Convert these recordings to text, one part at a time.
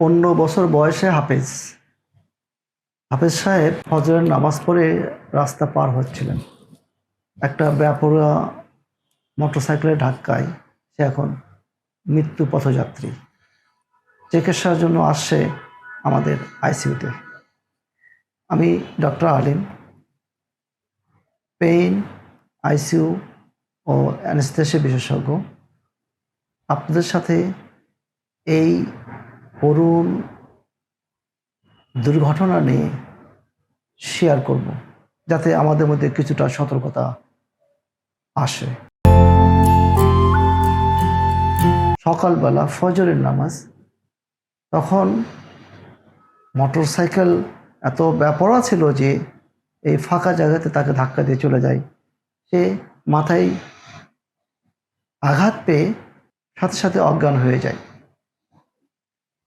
পনেরো বছর বয়সে হাফেজ। হাফেজ সাহেব ফজরের নামাজ পড়ে রাস্তা পার হচ্ছিলেন। একটা ব্যাপরা মোটরসাইকেলের ধাক্কায় সে এখন মৃত্যু পথযাত্রী। চিকিৎসার জন্য আসছে আমাদের আইসিইউতে আমি ডক্টর আলিম, পেইন আইসিইউ ও অ্যানেস্থেসিয়া বিশেষজ্ঞ। আপনাদের সাথে এই করুণ দুর্ঘটনা নিয়ে শেয়ার করব, যাতে আমাদের মধ্যে কিছুটা সতর্কতা আসে। সকালবেলা ফজরের নামাজ, তখন মোটর সাইকেল এত ব্যাপরা ছিল যে এই ফাঁকা জায়গাতে তাকে ধাক্কা দিয়ে চলে যায়। সে মাথায় আঘাত পেয়ে সাথে সাথে অজ্ঞান হয়ে যায়।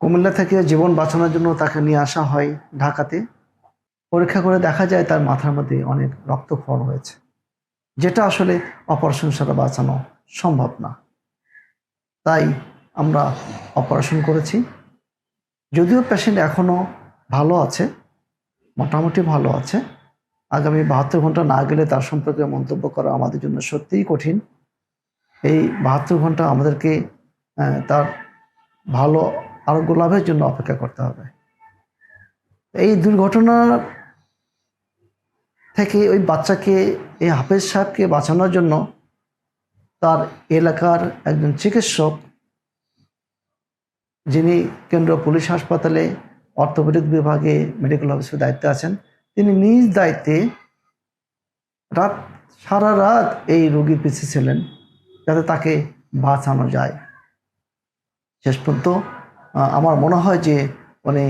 কুমিল্লা থেকে জীবন বাঁচানোর জন্য তাকে নিয়ে আসা হয় ঢাকাতে। পরীক্ষা করে দেখা যায় তার মাথার মধ্যে অনেক রক্তক্ষরণ হয়েছে। যেটা আসলে অপারেশন ছাড়া বাঁচানো সম্ভব না। তাই আমরা অপারেশন করেছি। যদিও পেশেন্ট এখনও ভালো আছে, মোটামুটি ভালো আছে। আগামী বাহাত্তর ঘণ্টা না গেলে তার সম্পর্কে মন্তব্য করা আমাদের জন্য সত্যিই কঠিন। এই বাহাত্তর ঘণ্টা আমাদেরকে তার ভালো আরোগ্য লাভের জন্য অপেক্ষা করতে হবে। এই দুর্ঘটনা থেকে ওই বাচ্চাকে, এই হাফেজ সাহেবকে বাঁচানোর জন্য তার এলাকার একজন চিকিৎসক, যিনি কেন্দ্র পুলিশ হাসপাতালে অর্থোপেডিক বিভাগে মেডিকেল অফিসের দায়িত্বে আছেন, তিনি নিজ দায়িত্বে রাত, সারা রাত এই রোগীর পিছিয়ে ছিলেন, যাতে তাকে বাঁচানো যায়। শেষ পর্যন্ত আমার মনে হয় যে উনি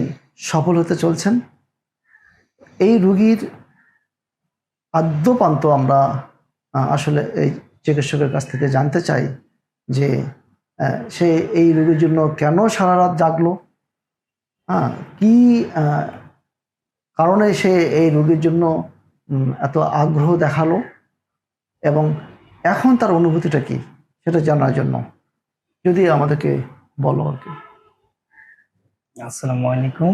সফল হতে চলছেন। এই রুগীর আদ্যপান্ত আমরা আসলে এই চিকিৎসকের কাছ থেকে জানতে চাই যে সে এই রোগীর জন্য কেন সারা রাত জাগলো? হ্যাঁ কি কারণে সে এই রোগীর জন্য এত আগ্রহ দেখাল? এবং এখন তার অনুভূতিটা কি? সেটা জানার জন্য যদি আমাদেরকে বলো আর কি। আসসালামু আলাইকুম।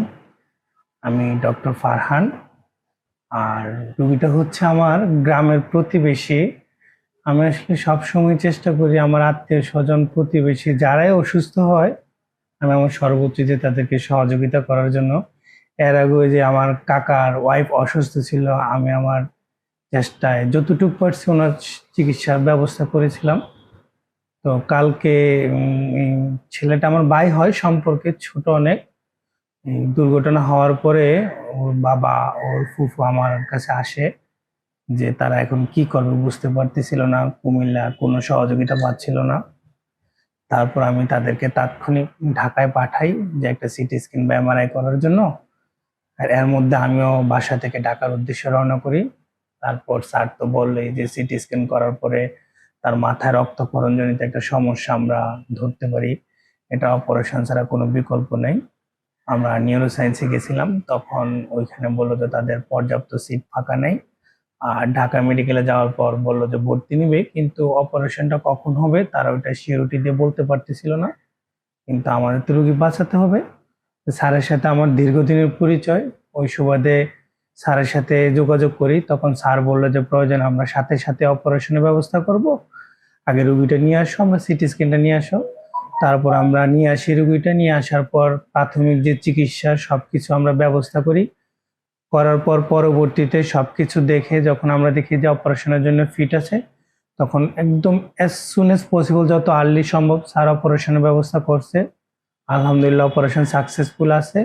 আমি ডক্টর ফারহান। আর রুগীটা হচ্ছে আমার গ্রামের প্রতিবেশী। আমি আসলে সবসময় চেষ্টা করি আমার আত্মীয় স্বজন প্রতিবেশী যারাই অসুস্থ হয়, আমি আমার সর্বোচ্চ যে তাদেরকে সহযোগিতা করার জন্য। এর আগে যে আমার কাকার ওয়াইফ অসুস্থ ছিল, আমি আমার চেষ্টায় যতটুকু পারছি ওনার চিকিৎসার ব্যবস্থা করেছিলাম। তো কালকে ছেলেটা আমার ভাই হয় সম্পর্কে ছোট অনেক। দুর্ঘটনা হওয়ার পরে ওর বাবা ওর ফুফু আমার কাছে আসে যে তারা এখন কি করবে বুঝতে পারতেছিল না। কুমিল্লা কোনো সহযোগিতা পাচ্ছিল না। তারপর আমি তাদেরকে তাৎক্ষণিক ঢাকায় পাঠাই যে একটা সিটি স্ক্যান বা এমআরআই করার জন্য। আর এর মধ্যে আমিও বাসা থেকে ঢাকার উদ্দেশ্যে রওনা করি। তারপর স্যার তো বললেই যে সিটি স্ক্যান করার পরে তার মাথায় রক্তক্ষরণজনিত একটা সমস্যা আমরা ধরতে পারি। এটা অপারেশন ছাড়া কোনো বিকল্প নেই। আমরা নিউরো সায়েন্সে গেছিলাম, তখন ওইখানে বলল যে তাদের পর্যাপ্ত সিট ফাঁকা নেই। আর ঢাকা মেডিকেলে যাওয়ার পর বলল যে ভর্তি নিবে, কিন্তু অপারেশনটা কখন হবে তারা ওইটা সিওরিটি দিয়ে বলতে পারতেছিল না। কিন্তু আমাদের তো রুগী বাঁচাতে হবে। স্যারের সাথে আমার দীর্ঘদিনের পরিচয়, ওই সুবাদে স্যারের সাথে যোগাযোগ করি, তখন স্যার বলল যে প্রয়োজন আমরা সাথে সাথে অপারেশনের ব্যবস্থা করব। আগে রুগীটা নিয়ে আসো, আমরা সিটি স্ক্যানটা নিয়ে আসো। তারপর আমরা নিয়ে আসি রুগীটা, নিয়ে আসার পর প্রাথমিক যে চিকিৎসা, সবকিছু আমরা ব্যবস্থা করি। করার পর পরবর্তীতে সবকিছু দেখে যখন আমরা দেখি যে অপারেশনের জন্য ফিট আছে, তখন একদম অ্যাজ সুন এজ পসিবল যত আর্লি সম্ভব স্যার অপারেশনের ব্যবস্থা করছে। আলহামদুলিল্লাহ অপারেশন সাকসেসফুল আছে।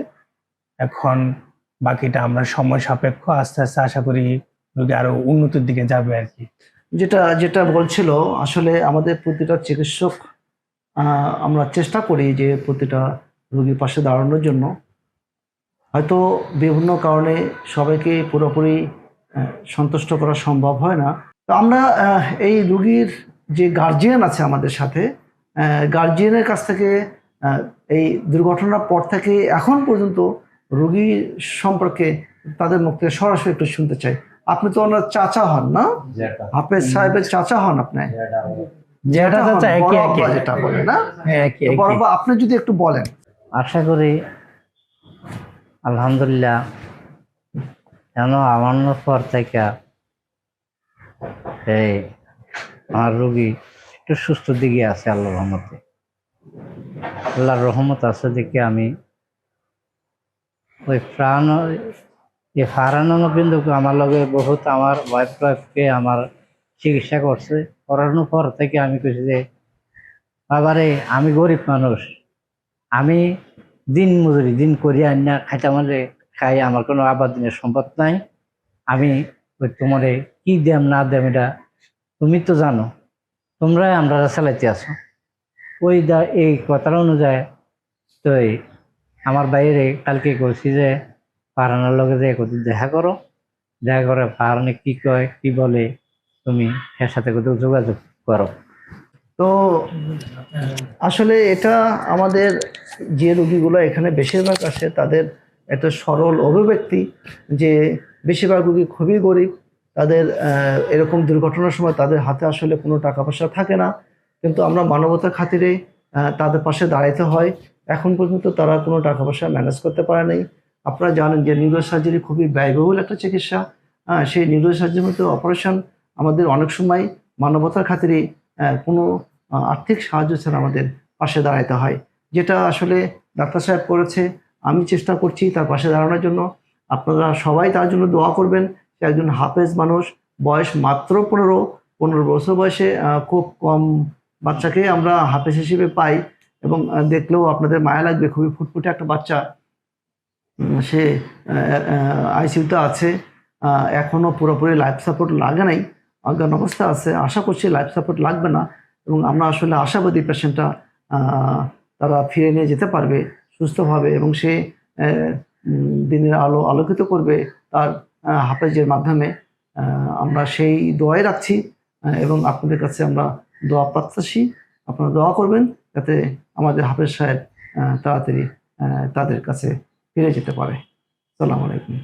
এখন বাকিটা আমরা সময় সাপেক্ষ, আস্তে আস্তে আশা করি রোগী আরও উন্নতির দিকে যাবে আর কি। যেটা যেটা বলছিল, আসলে আমাদের প্রতিটা চিকিৎসক আমরা চেষ্টা করি যে প্রতিটা রোগীর পাশে দাঁড়ানোর জন্য। হয়তো বিভিন্ন কারণে সবাইকে পুরোপুরি সন্তুষ্ট করা সম্ভব হয় না। তো আমরা এই রুগীর যে গার্জিয়ান আছে আমাদের সাথে গার্জিয়ানের কাছ থেকে আহ, এই দুর্ঘটনার পর থেকে এখন পর্যন্ত রোগী সম্পর্কে তাদের মুখ থেকে সরাসরি একটু শুনতে চাই। আপনি তো ওনার চাচা হন না? হাফেজ সাহেবের চাচা হন আপনি? যেটা চাচা একই একই। যেটা বলে না? একই বড় আপনি যদি একটু বলেন। আশা করি আলহামদুলিল্লাহ কেন আমানোর পর থেকে এই আমার রুগী একটু সুস্থ দিকে আছে আল্লাহ রহমতে। আল্লাহর রহমত আছে দেখে আমি ওই প্রাণ এই ফারানো কিন্তু আমার লগে বহুত আমার ওয়াইফ ওয়াইফকে আমার চিকিৎসা করছে। করানোর পর থেকে আমি কইছি যে, বাবারে, আমি গরিব মানুষ। আমি দিন মজুরি, দিন করি আন্না খাইতে মানে খাই, আমার কোনো আবার দিনের সম্পদ নাই। আমি ওই তোমারে কি দেম, না দেম, এটা তুমি তো জানো। তোমরাই আমরা চালাইতে আছো। ওই দা, এই কথার অনুযায়ী তো আমার বাইরে কালকে কইছি যে পারানোর লগে যে একদিন দেখা করো। দেখা করে পারানে কি কয়, কি বলে তুমি এর সাথে কোথাও যোগাযোগ করো। তো আসলে এটা আমাদের যে রোগীগুলো এখানে বেশিরভাগ আসে, তাদের একটা সরল অভিব্যক্তি যে বেশিরভাগ রোগী খুবই গরিব, তাদের এরকম দুর্ঘটনার সময় তাদের হাতে আসলে কোনো টাকা পয়সা থাকে না। কিন্তু আমরা মানবতার খাতিরে তাদের পাশে দাঁড়াইতে হয়। এখন পর্যন্ত তারা কোনো টাকা পয়সা ম্যানেজ করতে পারে নাই। আপনারা জানেন যে নিউরো সার্জারি খুবই ব্যয়বহুল একটা চিকিৎসা। হ্যাঁ সেই নিউরো সার্জারির মধ্যে অপারেশন আমাদের অনেক সময় মানবতার খাতিরে কোনো আর্থিক সাহায্য ছাড়া আমাদের পাশে দাঁড়াইতে হয়। যেটা আসলে ডাক্তার সাহেব করেছে, আমি চেষ্টা করছি তার পাশে দাঁড়ানোর জন্য। আপনারা সবাই তার জন্য দোয়া করবেন সে একজন হাফেজ মানুষ, বয়স মাত্র পনেরো পনেরো বছর বয়সে খুব কম বাচ্চাকে আমরা হাফেজ হিসেবে পাই এবং দেখলেও আপনাদের মায়া লাগবে, খুবই ফুটফুটে একটা বাচ্চা সে আইসিউতে আছে এখনও পুরোপুরি লাইফ সাপোর্ট লাগে নাই। অজ্ঞান অবস্থা আছে, আশা করছি লাইফ সাপোর্ট লাগবে না এবং আমরা আসলে আশাবাদী পেশেন্টটা তারা ফিরে নিয়ে যেতে পারবে সুস্থভাবে এবং সে দিনের আলো আলোকিত করবে তার হাফেজের মাধ্যমে। আমরা সেই দোয়াই রাখছি এবং আপনাদের কাছে আমরা দোয়া প্রত্যাশী আপনারা দোয়া করবেন যাতে আমাদের হাফেজ সাহেব তাড়াতাড়ি তাদের কাছে ফিরে যেতে পারে। সালাম আলাইকুম।